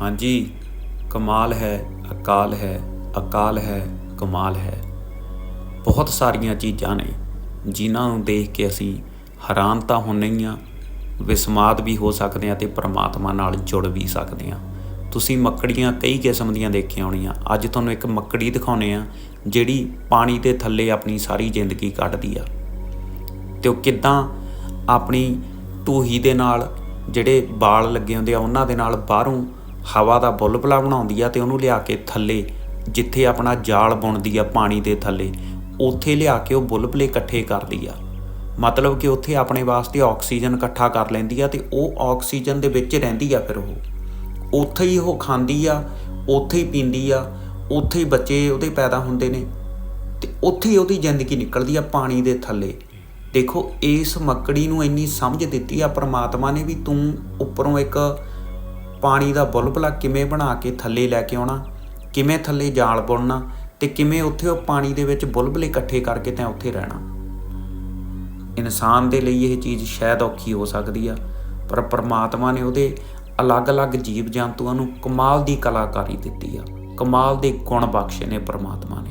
ਹਾਂਜੀ, ਕਮਾਲ ਹੈ, ਅਕਾਲ ਹੈ ਅਕਾਲ ਹੈ, ਕਮਾਲ ਹੈ। ਬਹੁਤ ਸਾਰੀਆਂ ਚੀਜ਼ਾਂ ਨੇ ਜਿਨ੍ਹਾਂ ਨੂੰ ਦੇਖ ਕੇ ਅਸੀਂ ਹੈਰਾਨ ਤਾਂ ਹੁੰਨੇ ਹੀ ਆ ਵਿਸਮਾਦ ਵੀ ਹੋ ਸਕਦੇ ਹਾਂ ਤੇ ਪ੍ਰਮਾਤਮਾ ਨਾਲ ਜੁੜ ਵੀ ਸਕਦੇ ਹਾਂ। ਤੁਸੀਂ ਮੱਕੜੀਆਂ ਕਈ ਕਿਸਮ ਦੀਆਂ ਦੇਖੀਆਂ ਹੋਣੀਆਂ। ਅੱਜ ਤੁਹਾਨੂੰ ਇੱਕ ਮੱਕੜੀ ਦਿਖਾਉਨੇ ਆ ਜਿਹੜੀ ਪਾਣੀ ਦੇ ਥੱਲੇ ਆਪਣੀ ਸਾਰੀ ਜ਼ਿੰਦਗੀ ਕੱਢਦੀ ਆ। ਤੇ ਉਹ ਕਿੱਦਾਂ ਆਪਣੀ ਟੂਹੀ ਦੇ ਨਾਲ ਜਿਹੜੇ ਬਾਲ ਲੱਗੇ ਹੁੰਦੇ ਆ, ਉਹਨਾਂ ਦੇ ਨਾਲ ਬਾਹਰੋਂ ਹਵਾ ਦਾ ਬੁਲਬੁਲਾ ਬਣਾਉਂਦੀ ਆ ਤੇ ਉਹਨੂੰ ਲਿਆ ਕੇ ਥੱਲੇ, ਜਿੱਥੇ ਆਪਣਾ ਜਾਲ ਬੁਣਦੀ ਆ ਪਾਣੀ ਦੇ ਥੱਲੇ, ਉੱਥੇ ਲਿਆ ਕੇ ਉਹ ਬੁਲਬੁਲੇ ਇਕੱਠੇ ਕਰਦੀ ਆ। ਮਤਲਬ ਕਿ ਉੱਥੇ ਆਪਣੇ ਵਾਸਤੇ ਆਕਸੀਜਨ ਇਕੱਠਾ ਕਰ ਲੈਂਦੀ ਆ ਤੇ ਉਹ ਆਕਸੀਜਨ ਦੇ ਵਿੱਚ ਰਹਿੰਦੀ ਆ ਫਿਰ ਉਹ। ਉੱਥੇ ਹੀ ਉਹ ਖਾਂਦੀ ਆ, ਉੱਥੇ ਹੀ ਪੀਂਦੀ ਆ, ਉੱਥੇ ਹੀ ਬੱਚੇ ਉਹਦੇ ਪੈਦਾ ਹੁੰਦੇ ਨੇ ਤੇ ਉੱਥੇ ਹੀ ਉਹਦੀ ਜ਼ਿੰਦਗੀ ਨਿਕਲਦੀ ਆ ਪਾਣੀ ਦੇ ਥੱਲੇ। ਦੇਖੋ, ਇਸ ਮੱਕੜੀ ਨੂੰ ਇੰਨੀ ਸਮਝ ਦਿੱਤੀ ਆ ਪ੍ਰਮਾਤਮਾ ਨੇ ਵੀ ਤੂੰ ਉੱਪਰੋਂ ਇੱਕ ਪਾਣੀ ਦਾ ਬੁਲਬੁਲਾ ਕਿਵੇਂ ਬਣਾ ਕੇ ਥੱਲੇ ਲੈ ਕੇ ਆਉਣਾ? ਕਿਵੇਂ ਥੱਲੇ ਜਾਲ ਬੁਣਨਾ? ਤੇ ਕਿਵੇਂ ਉੱਥੇ ਉਹ ਪਾਣੀ ਦੇ ਵਿੱਚ ਬੁਲਬੁਲੇ ਇਕੱਠੇ ਕਰਕੇ ਤੈਂ ਉੱਥੇ ਰਹਿਣਾ? ਇਨਸਾਨ ਦੇ ਲਈ ਇਹ ਚੀਜ਼ ਸ਼ਾਇਦ ਔਖੀ ਹੋ ਸਕਦੀ ਆ, ਪਰ ਪ੍ਰਮਾਤਮਾ ਨੇ ਉਹਦੇ ਅਲੱਗ-ਅਲੱਗ ਜੀਵ ਜੰਤੂਆਂ ਨੂੰ ਕਮਾਲ ਦੀ ਕਲਾਕਾਰੀ ਦਿੱਤੀ ਆ। ਕਮਾਲ ਦੇ ਗੁਣ ਬਖਸ਼ੇ ਨੇ ਪਰਮਾਤਮਾ ਨੇ।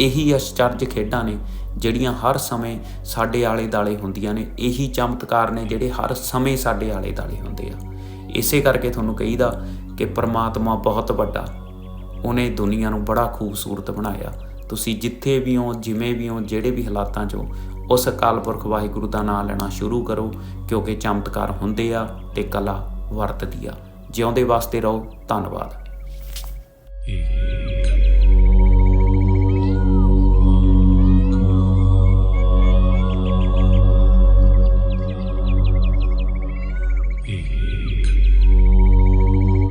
ਇਹੀ ਅਚਰਜ ਖੇਡਾਂ ਨੇ ਜਿਹੜੀਆਂ ਹਰ ਸਮੇਂ ਸਾਡੇ ਆਲੇ-ਦਾਲੇ ਹੁੰਦੀਆਂ ਨੇ। ਇਹੀ ਚਮਤਕਾਰ ਨੇ ਜਿਹੜੇ ਹਰ ਸਮੇਂ ਸਾਡੇ ਆਲੇ-ਦਾਲੇ ਹੁੰਦੇ ਆ। ਇਸੇ ਕਰਕੇ ਤੁਹਾਨੂੰ ਕਹੀਦਾ ਕਿ ਪ੍ਰਮਾਤਮਾ ਬਹੁਤ ਵੱਡਾ। ਉਹਨੇ ਦੁਨੀਆ ਨੂੰ ਬੜਾ ਖੂਬਸੂਰਤ ਬਣਾਇਆ। ਤੁਸੀਂ ਜਿੱਥੇ ਵੀ ਹੋ, ਜਿਵੇਂ ਵੀ ਹੋ, ਜਿਹੜੇ ਵੀ ਹਾਲਾਤਾਂ 'ਚ ਹੋ, ਉਸ ਅਕਾਲ ਪੁਰਖ ਵਾਹਿਗੁਰੂ ਦਾ ਨਾਮ ਲੈਣਾ ਸ਼ੁਰੂ ਕਰੋ, ਕਿਉਂਕਿ ਚਮਤਕਾਰ ਹੁੰਦੇ ਆ ਤੇ ਕਲਾ ਵਰਤਦੀ ਆ। ਜਿਉਂਦੇ ਵਾਸਤੇ ਰਹੋ। ਧੰਨਵਾਦ। ਏ